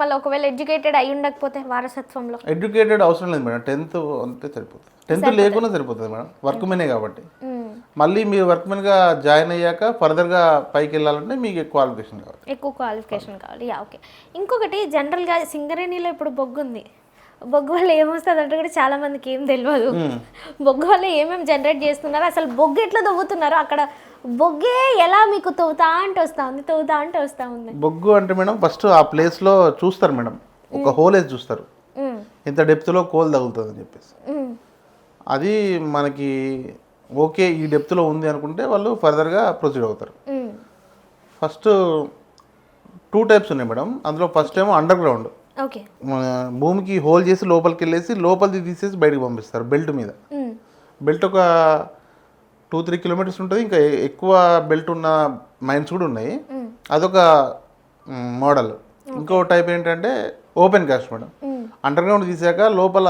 మళ్ళీ ఒకవేళ ఎడ్యుకేటెడ్ అయి ఉండకపోతే వారసత్వంలో. ఎడ్యుకేటెడ్ అవసరం లేదు మేడం. టెన్త్ అంతే సరిపోతుంది. టెన్త్ లేకున్నా సరిపోతుంది మేడం. వర్క్ మెనే కాబట్టి. మళ్ళీ మీరు వర్క్ మెన్గా జాయిన్ అయ్యాక ఫర్దర్గా పైకి వెళ్ళాలంటే మీకు క్వాలిఫికేషన్ కావాలి. ఎక్కువ క్వాలిఫికేషన్ కావాలి. Yeah okay. ఇంకొకటి జనరల్గా సింగరేణిలో ఇప్పుడు బొగ్గు ఉంది. బొగ్గు వల్ల ఏమొస్తుంది అంటే కూడా చాలా మందికి ఏం తెలియదు బొగ్గు వల్ల ఏమేమి జనరేట్ చేస్తున్నారు అసలు బొగ్గు ఎట్లా తవ్వుతున్నారు అక్కడ బొగ్గే ఎలా మీకు తవ్వుతా అంటే వస్తా ఉంది తవ్వుతా అంటే వస్తా ఉంది. బొగ్గు అంటే మేడం ఫస్ట్ ఆ ప్లేస్లో చూస్తారు మేడం. ఒక హోల్ వేసి చూస్తారు. ఇంత డెప్త్లో కోల్ తగులుతుంది అని చెప్పేసి. అది మనకి ఓకే ఈ డెప్త్లో ఉంది అనుకుంటే వాళ్ళు ఫర్దర్గా ప్రొసీడ్ అవుతారు. ఫస్ట్ టూ టైప్స్ ఉన్నాయి మేడం. అందులో ఫస్ట్ ఏమో అండర్ గ్రౌండ్ మన భూమికి హోల్ చేసి లోపలికి వెళ్ళేసి లోపలిది తీసేసి బయటకు పంపిస్తారు బెల్ట్ మీద. బెల్ట్ ఒక టూ త్రీ కిలోమీటర్స్ ఉంటుంది. ఇంకా ఎక్కువ బెల్ట్ ఉన్న మైన్స్ కూడా ఉన్నాయి. అదొక మోడల్. ఇంకో టైప్ ఏంటంటే open cast madam. Underground తీసాక లోపల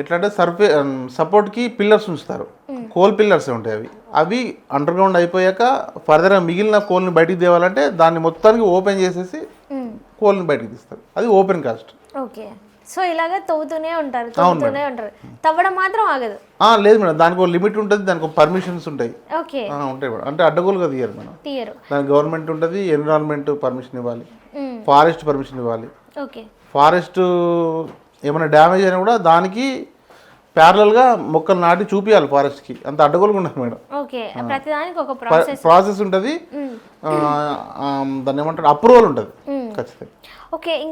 ఎట్లా అంటే సర్ఫే సపోర్ట్కి పిల్లర్స్ ఉంచుతారు. కోల్ పిల్లర్స్ ఉంటాయి అవి. అవి అండర్ గ్రౌండ్ అయిపోయాక ఫర్దర్గా మిగిలిన కోల్ని బయటికి తేవాలంటే దాన్ని మొత్తానికి ఓపెన్ చేసేసి. కోల్ని బయటికి తీస్తారు. అది ఓపెన్ కాస్ట్. ఓకే. సో ఇలాగే తవ్వుతూనే ఉంటారు తవ్వుతూనే ఉంటారు. తవ్వడం మాత్రం ఆగదు. ఆ, లేదు మేడం. దానికి ఒక లిమిట్ ఉంటుంది దానికి ఒక పర్మిషన్స్ ఉంటాయి. ఓకే. ఉంటాయి మేడం. అంటే అడ్డగోలుగా తీయరు మేడం. తీయరు. దానికి గవర్నమెంట్ ఉంటుంది ఎన్విరాన్మెంట్ పర్మిషన్ ఇవ్వాలి. ఫారెస్ట్ పర్మిషన్ ఇవ్వాలి. ఓకే. ఫారెస్ట్ ఏమైనా డ్యామేజ్ అయినా కూడా దానికి ప్యారలల్గా మొక్కలు నాటి చూపించాలి ఫారెస్ట్కి. అంత అడ్డగోలుగా ఉండదు మేడం. ఓకే. ప్రతిదానికి ఒక ప్రాసెస్ ప్రాసెస్ ఉంటుంది. దాన్ని ఏమంటారు? అప్రూవల్ ఉంటుంది. ఖచ్చితంగా. ఓకే